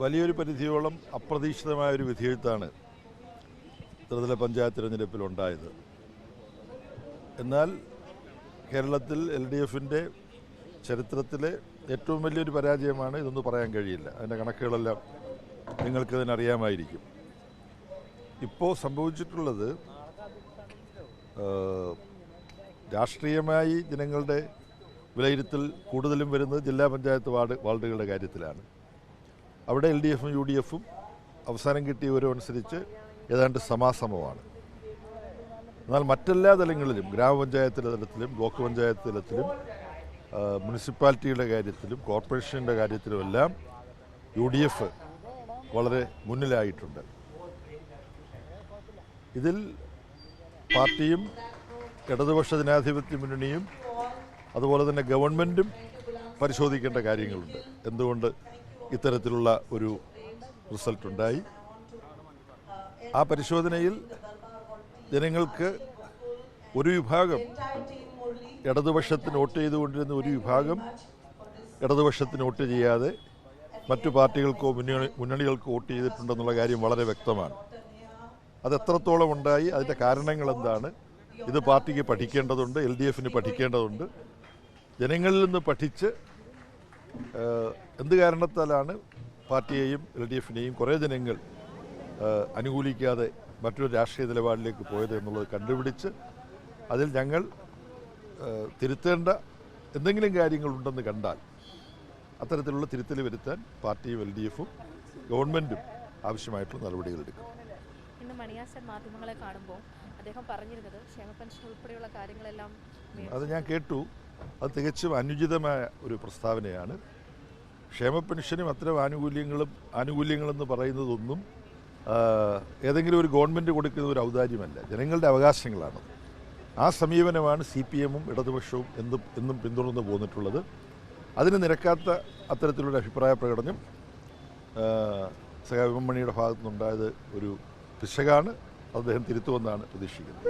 വലിയൊരു പരിധിയോളം അപ്രതീക്ഷിതമായ ഒരു വിധിയെഴുത്താണ് ത്രിതല പഞ്ചായത്ത് തിരഞ്ഞെടുപ്പിൽ ഉണ്ടായത് എന്നാൽ കേരളത്തിൽ എൽ ഡി എഫിന്റെ ചരിത്രത്തിലെ ഏറ്റവും വലിയൊരു പരാജയമാണ് ഇതൊന്നും പറയാൻ കഴിയില്ല. അതിന്റെ കണക്കുകളെല്ലാം നിങ്ങൾക്ക് ഇതിനറിയാമായിരിക്കും ഇപ്പോൾ സംഭവിച്ചിട്ടുള്ളത് രാഷ്ട്രീയമായി ജനങ്ങളുടെ വിലയിരുത്തൽ കൂടുതലും വരുന്നത് ജില്ലാ പഞ്ചായത്ത് വാർഡ് വാർഡുകളുടെ കാര്യത്തിലാണ്. അവിടെ എൽ ഡി എഫും യു ഡി എഫും അവസാനം കിട്ടിയ വിവരം അനുസരിച്ച് ഏതാണ്ട് സമാസമമാണ്. എന്നാൽ മറ്റെല്ലാ തലങ്ങളിലും ഗ്രാമപഞ്ചായത്തിലെ തലത്തിലും ബ്ലോക്ക് പഞ്ചായത്ത് തലത്തിലും മുനിസിപ്പാലിറ്റിയുടെ കാര്യത്തിലും കോർപ്പറേഷന്റെ കാര്യത്തിലുമെല്ലാം യു ഡി എഫ് വളരെ മുന്നിലായിട്ടുണ്ട്. ഇതിൽ പാർട്ടിയും ഇടതുപക്ഷ ജനാധിപത്യ മുന്നണിയും അതുപോലെ തന്നെ ഗവൺമെന്റും പരിശോധിക്കേണ്ട കാര്യങ്ങളുണ്ട്. എന്തുകൊണ്ട് ഇത്തരത്തിലുള്ള ഒരു റിസൾട്ട് ഉണ്ടായി. ആ പരിശോധനയിൽ ജനങ്ങൾക്ക് ഒരു വിഭാഗം ഇടതുപക്ഷത്തിന് വോട്ട് ചെയ്തുകൊണ്ടിരുന്ന ഒരു വിഭാഗം ഇടതുപക്ഷത്തിന് വോട്ട് ചെയ്യാതെ മറ്റു പാർട്ടികൾക്കോ മുന്നണി മുന്നണികൾക്കോ വോട്ട് ചെയ്തിട്ടുണ്ടെന്നുള്ള കാര്യം വളരെ വ്യക്തമാണ്. അത് എത്രത്തോളം ഉണ്ടായി അതിന്റെ കാരണങ്ങൾ എന്താണ്? ഇത് പാർട്ടിക്ക് പഠിക്കേണ്ടതുണ്ട് എൽ ഡി എഫിന് പഠിക്കേണ്ടതുണ്ട്. ജനങ്ങളിൽ നിന്ന് പഠിച്ച് എന്ത് കാരണത്താലാണ് പാർട്ടിയെയും എൽ ഡി എഫിനെയും കുറേ ജനങ്ങൾ അനുകൂലിക്കാതെ മറ്റൊരു രാഷ്ട്രീയ നിലപാടിലേക്ക് പോയത് എന്നുള്ളത് കണ്ടുപിടിച്ച് അതിൽ ഞങ്ങൾ തിരുത്തേണ്ട എന്തെങ്കിലും കാര്യങ്ങളുണ്ടെന്ന് കണ്ടാൽ അത്തരത്തിലുള്ള തിരുത്തൽ വരുത്താൻ പാർട്ടിയും എൽ ഡി എഫും ഗവൺമെന്റും ആവശ്യമായിട്ടുള്ള നടപടികളെടുക്കും ഇന്ന് മണിയാസൻ മാധ്യമങ്ങളെ കാണുമ്പോൾ അദ്ദേഹം പറഞ്ഞിരുന്നത് ക്ഷേമ പെൻഷൻ ഉൾപ്പെടെയുള്ള കാര്യങ്ങളെല്ലാം അത് ഞാൻ കേട്ടു. അത് തികച്ചും അനുചിതമായ ഒരു പ്രസ്താവനയാണ്. ക്ഷേമ പെൻഷനും അത്തരം ആനുകൂല്യങ്ങളും ആനുകൂല്യങ്ങളെന്ന് പറയുന്നതൊന്നും ഏതെങ്കിലും ഒരു ഗവൺമെന്റ് കൊടുക്കുന്ന ഒരു ഔദാര്യമല്ല. ജനങ്ങളുടെ അവകാശങ്ങളാണ്. ആ സമീപനമാണ് സി പി എമ്മും ഇടതുപക്ഷവും എന്നും എന്നും പിന്തുടർന്നു പോന്നിട്ടുള്ളത്. അതിന് നിരക്കാത്ത അത്തരത്തിലുള്ള അഭിപ്രായ പ്രകടനം ആ, സഖാ വിമണിയുടെ ഭാഗത്തുനിന്നുണ്ടായത് ഒരു പിശകാണ്. അദ്ദേഹം തിരുത്തുമെന്നാണ് പ്രതീക്ഷിക്കുന്നത്.